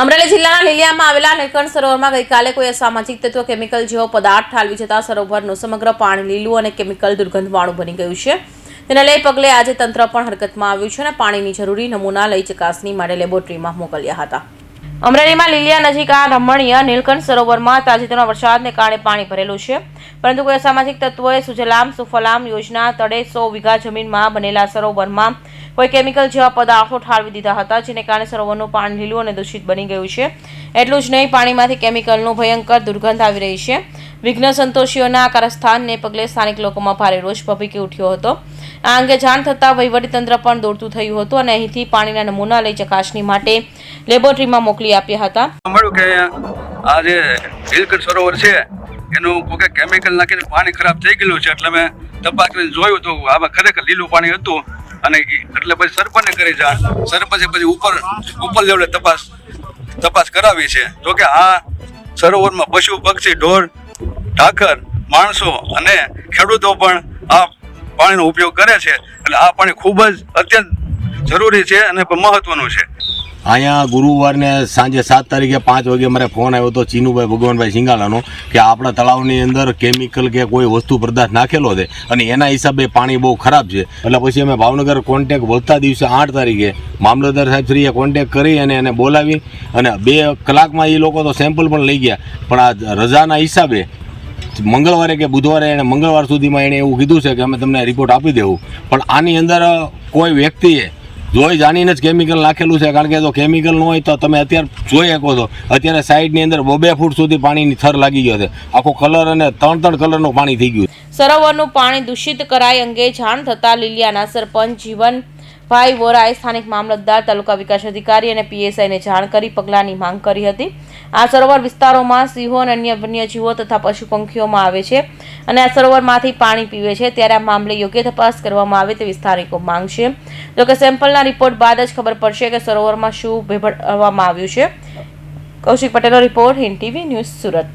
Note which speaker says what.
Speaker 1: અમરેલી જિલ્લાના લીલિયામાં આવેલા નીલકંઠ સરોવરમાં ગઈકાલે કોઈ અસામાજિક તત્વ, કેમિકલ જેવો પદાર્થ ઠાલવી જતા સરોવરનું સમગ્ર પાણી લીલું અને કેમિકલ દુર્ગંધવાળું બની ગયું છે. તેને લઈ પગલે આજે તંત્ર પણ હરકતમાં આવ્યું છે અને પાણીની જરૂરી નમૂના લઈ ચકાસણી માટે લેબોરેટરીમાં મોકલ્યા હતા. અમરેલીમાં લીલિયા નજીક આ રમણીય નીલકંઠ સરોવરમાં તાજેતરના વરસાદને કારણે પાણી ભરેલું છે. પરંતુ કોઈ અસામાજિક તત્વોએ સુજલામ, સુફલામ યોજના તળે સો વીઘા જમીનમાં બનેલા સરોવરમાં કોઈ કેમિકલ જેવા પદાર્થો ઠાલવી દીધા હતા, જેને કારણે સરોવરનું પાણી લીલું અને દૂષિત બની ગયું છે. એટલું જ નહીં, પાણીમાંથી કેમિકલનું ભયંકર દુર્ગંધ આવી રહી છે. વિઘ્ન સંતોષીઓના કારસ્થાનને પગલે સ્થાનિક લોકોમાં ભારે રોષ ભભીકી ઉઠ્યો હતો. આ અંગે જાણ થતાં વહીવટીતંત્ર પણ દોડતું થયું હતું અને અહીંથી પાણીના નમૂના લઈ ચકાસણી માટે લેબોરેટરીમાં મોકલી આપ્યા હતા.
Speaker 2: સરોવર છે, એનું કોઈ કેમિકલ નાખીને પાણી ખરાબ થઈ ગયેલું છે, એટલે મેં તપાસ કરીને જોયું તો આમાં ખરેખર લીલું પાણી હતું અને એટલે પછી સરપંચને કરી જાણ. સરપંચે પછી ઉપર ઉપર લેવલે તપાસ તપાસ કરાવી છે. જોકે આ સરોવરમાં પશુ, પક્ષી, ઢોર ઢાકર, માણસો અને ખેડૂતો પણ આ પાણીનો ઉપયોગ કરે છે. એટલે આ પાણી ખૂબ જ અત્યંત જરૂરી છે અને મહત્વનું છે.
Speaker 3: અહીંયા ગુરુવારને સાંજે સાત તારીખે પાંચ વાગે મારે ફોન આવ્યો હતો ચીનુભાઈ, ભગવાનભાઈ સિંગાલાનો કે આપણા તળાવની અંદર કેમિકલ કે કોઈ વસ્તુ પદાર્થ નાખેલો છે અને એના હિસાબે પાણી બહુ ખરાબ છે. એટલે પછી અમે ભાવનગર કોન્ટેક વધતા દિવસે આઠ તારીખે મામલતદાર સાહેબશ્રીએ કોન્ટેક કરી અને એને બોલાવી અને બે કલાકમાં એ લોકો તો સેમ્પલ પણ લઈ ગયા. પણ આ રજાના હિસાબે મંગળવારે કે બુધવારે એને મંગળવાર સુધીમાં એણે એવું કીધું છે કે અમે તમને રિપોર્ટ આપી દેવું. પણ આની અંદર કોઈ વ્યક્તિએ જોઈ જાણીને જ કેમિકલ નાખેલું છે. કારણ કે જો કેમિકલ ન હોય તો તમે અત્યારે જોઈ શકો છો. અત્યારે સાઈડની અંદર બબે ફૂટ સુધી પાણીની થર લાગી ગયો છે. આખો કલર અને ત્રણ ત્રણ કલરનું પાણી થઈ ગયું.
Speaker 1: સરોવરનું પાણી દૂષિત કરાય અંગે જાણ થતાં લીલિયાના સરપંચ જીવનભાઈ વોરાએ સ્થાનિક મામલતદાર, તાલુકા વિકાસ અધિકારી અને પીએસઆઈને જાણ કરી પગલાંની માંગ કરી હતી. આ સરોવર વિસ્તારોમાં સિંહો અને અન્ય વન્યજીવો તથા પશુ પંખીઓમાં આવે છે અને આ સરોવરમાંથી પાણી પીવે છે. ત્યારે આ મામલે યોગ્ય તપાસ કરવામાં આવે તેવી સ્થાનિકો માંગ છે. જોકે સેમ્પલના રિપોર્ટ બાદ જ ખબર પડશે કે સરોવરમાં શું ભેળવવામાં આવ્યું છે. કૌશિક પટેલનો report Hind TV news Surat.